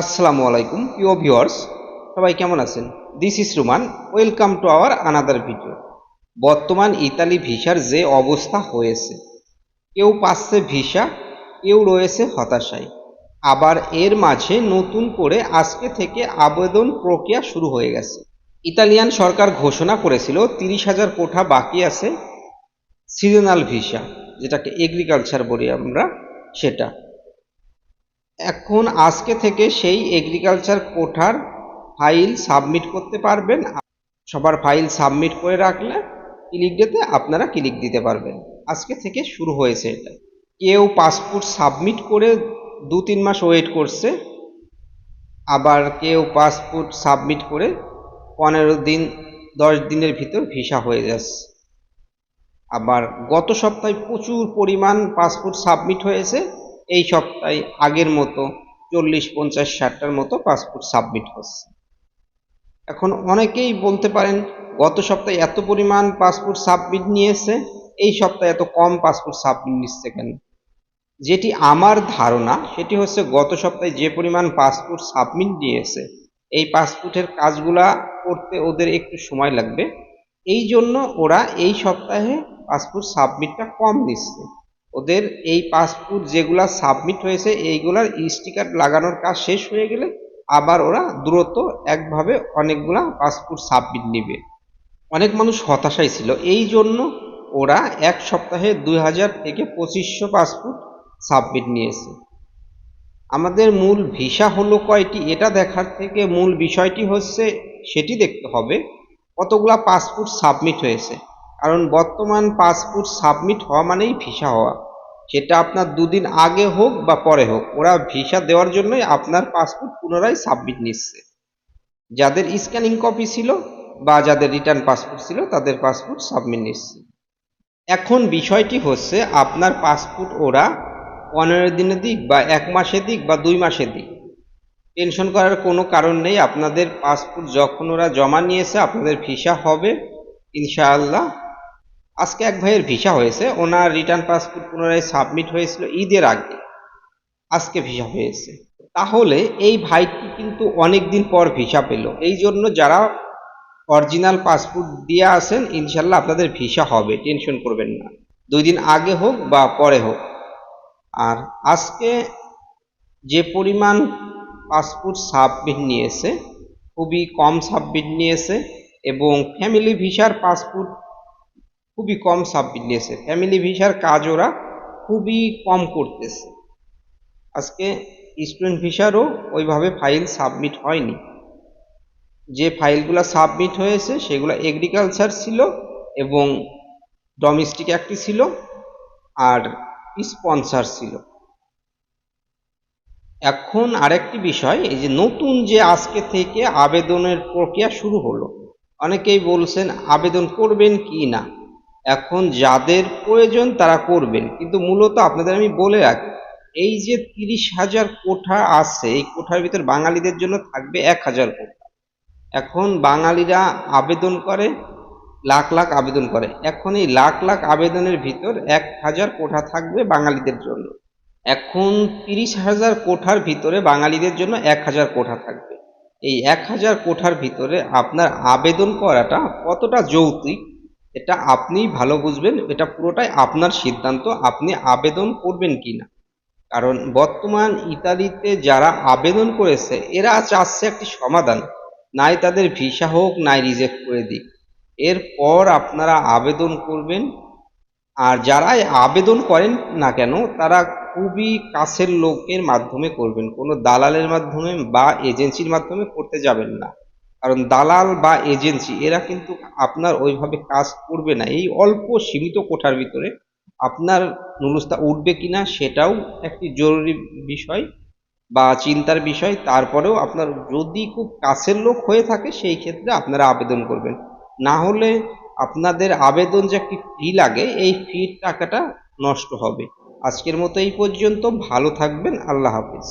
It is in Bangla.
আসসালামু আলাইকুম, প্রিয় ভিউয়ার্স। সবাই কেমন আছেন? This is Ruman welcome to our another video বর্তমান ইতালি ভিসার যে অবস্থা হয়েছে। কেউ পাচ্ছে ভিসা, কেউ রয়েছে হতাশায়। আবার এর মাঝে নতুন করে আজকে থেকে আবেদন প্রক্রিয়া শুরু হয়ে গেছে। ইতালিয়ান সরকার ঘোষণা করেছিল, তিরিশ হাজার কোঠা বাকি আছে, সিজনাল ভিসা, যেটাকে এগ্রিকালচার বলি আমরা, সেটা। এখন আজকে থেকে সেই এগ্রিকালচার কোঠার ফাইল সাবমিট করতে পারবেন। সবার ফাইল সাবমিট করে রাখলে ক্লিক ডেতে আপনারা ক্লিক দিতে পারবেন। আজকে থেকে শুরু হয়েছে এটা। কেউ পাসপোর্ট সাবমিট করে দু তিন মাস ওয়েট করছে, আবার কেউ পাসপোর্ট সাবমিট করে পনেরো দিন, দশ দিনের ভিতর ভিসা হয়ে যাচ্ছে। আবার গত সপ্তাহে প্রচুর পরিমাণ পাসপোর্ট সাবমিট হয়েছে। এই সপ্তাহে আগের মতো চল্লিশ, পঞ্চাশ, ষাটটার মতো পাসপোর্ট সাবমিট হচ্ছে। এখন অনেকেই বলতে পারেন, গত সপ্তাহে এত পরিমাণ পাসপোর্ট সাবমিট নিয়েছে, এই সপ্তাহে এত কম পাসপোর্ট সাবমিট নিচ্ছে কেন? যেটি আমার ধারণা, সেটি হচ্ছে গত সপ্তাহে যে পরিমাণ পাসপোর্ট সাবমিট নিয়েছে, এই পাসপোর্টের কাজগুলা করতে ওদের একটু সময় লাগবে। এই জন্য ওরা এই সপ্তাহে পাসপোর্ট সাবমিটটা কম নিচ্ছে ওদের এই পাসপোর্ট যেগুলা সাবমিট হয়েছে, এইগুলার স্টিকার লাগানোর কাজ শেষ হয়ে গেলে আবার ওরা দ্রুত একভাবে অনেকগুলা পাসপোর্ট সাবমিট নেবে। অনেক মানুষ হতাশাই ছিল। এই জন্য ওরা এক সপ্তাহে দুই হাজার থেকে পঁচিশশো পাসপোর্ট সাবমিট নিয়েছে। আমাদের মূল ভিসা হলো কয়টি? এটা দেখার থেকে মূল বিষয়টি হচ্ছে, সেটি দেখতে হবে। কতগুলা পাসপোর্ট সাবমিট হয়েছে? কারণ বর্তমান পাসপোর্ট সাবমিট হওয়া মানেই ভিসা হওয়া। সেটা আপনার দুদিন আগে হোক বা পরে হোক, ওরা ভিসা দেওয়ার জন্যই আপনার পাসপোর্ট পুনরায় সাবমিট নিচ্ছে। যাদের স্ক্যানিং কপি ছিল বা যাদের রিটার্ন পাসপোর্ট ছিল, তাদের পাসপোর্ট সাবমিট নিচ্ছে। এখন বিষয়টি হচ্ছে, আপনার পাসপোর্ট ওরা পনেরো দিনের দিক বা এক মাসে দিক বা দুই মাসে দিক। টেনশন করার কোনো কারণ নেই, আপনাদের পাসপোর্ট যখন ওরা জমা নিয়েছে, আপনাদের ভিসা হবে, ইনশাআল্লাহ। আজকে এক ভাইয়ের ভিসা হয়েছে, ওনার রিটার্ন পাসপোর্ট পুনরায় সাবমিট হয়েছিল ঈদের আগে। আজকে ভিসা হয়েছে। তাহলে এই ভাইটি কিন্তু অনেক দিন পর ভিসা পেল। এই জন্য যারা অরিজিনাল পাসপোর্ট দিয়ে আসেন ইনশাল্লাহ আপনাদের ভিসা হবে, টেনশন করবেন না। দুই দিন আগে হোক বা পরে হোক। আর আজকে যে পরিমাণ পাসপোর্ট সাবমিট নিয়েছে, খুবই কম সাবমিট নিয়েছে এবং ফ্যামিলি ভিসার পাসপোর্ট খুবই কম সাবমিট নিয়েছে ফ্যামিলি ভিসার কাজ ওরা খুবই কম করতেছে। আজকে স্টুডেন্ট ভিসারও ওইভাবে ফাইল সাবমিট হয়নি। যে ফাইলগুলো সাবমিট হয়েছে, সেগুলো এগ্রিকালচার ছিল এবং ডোমেস্টিক একটি ছিল আর স্পন্সার ছিল। এখন আরেকটি বিষয়, এই যে নতুন যে আজকে থেকে আবেদনের প্রক্রিয়া শুরু হলো, অনেকেই বলছেন আবেদন করবেন কি না? এখন যাদের প্রয়োজন তারা করবেন। কিন্তু মূলত আপনাদের আমি বলে রাখি, এই যে তিরিশ হাজার কোঠা আছে, এই কোঠার ভিতর বাঙালিদের জন্য থাকবে এক হাজার কোঠা। এখন বাঙালিরা আবেদন করে, লাখ লাখ আবেদন করে। এখন এই লাখ লাখ আবেদনের ভিতর এক হাজার কোঠা থাকবে বাঙালিদের জন্য। এখন তিরিশ হাজার কোঠার ভিতরে বাঙালিদের জন্য এক হাজার কোঠা থাকবে। এই এক হাজার কোঠার ভিতরে আপনার আবেদন করাটা কতটা যৌক্তিক এটা আপনিই ভালো বুঝবেন, এটা পুরোটাই আপনার সিদ্ধান্ত, আপনি আবেদন করবেন কি না কারণ বর্তমান ইতালিতে যারা আবেদন করেছে, এরা চাচ্ছে একটি সমাধান, নাই তাদের ভিসা হোক, নাই রিজেক্ট করে দিক। এরপর আপনারা আবেদন করবেন, আর যারাই আবেদন করেন না কেন, তারা খুবই কাছের লোকের মাধ্যমে করবেন, কোনো দালালের মাধ্যমে বা এজেন্সির মাধ্যমে করতে যাবেন না। কারণ দালাল বা এজেন্সি, এরা কিন্তু আপনার ওইভাবে কাজ করবে না। এই অল্প সীমিত কোঠার ভিতরে আপনার নুরুস্তা উঠবে কিনা সেটাও একটি জরুরি বিষয় বা চিন্তার বিষয়। তারপরেও আপনার যদি খুব কাছের লোক হয়ে থাকে, সেই ক্ষেত্রে আপনারা আবেদন করবেন। না হলে আপনাদের আবেদন যে একটি ফি লাগে, এই ফির টাকাটা নষ্ট হবে। আজকের মতো এই পর্যন্ত। ভালো থাকবেন। আল্লাহ হাফিজ।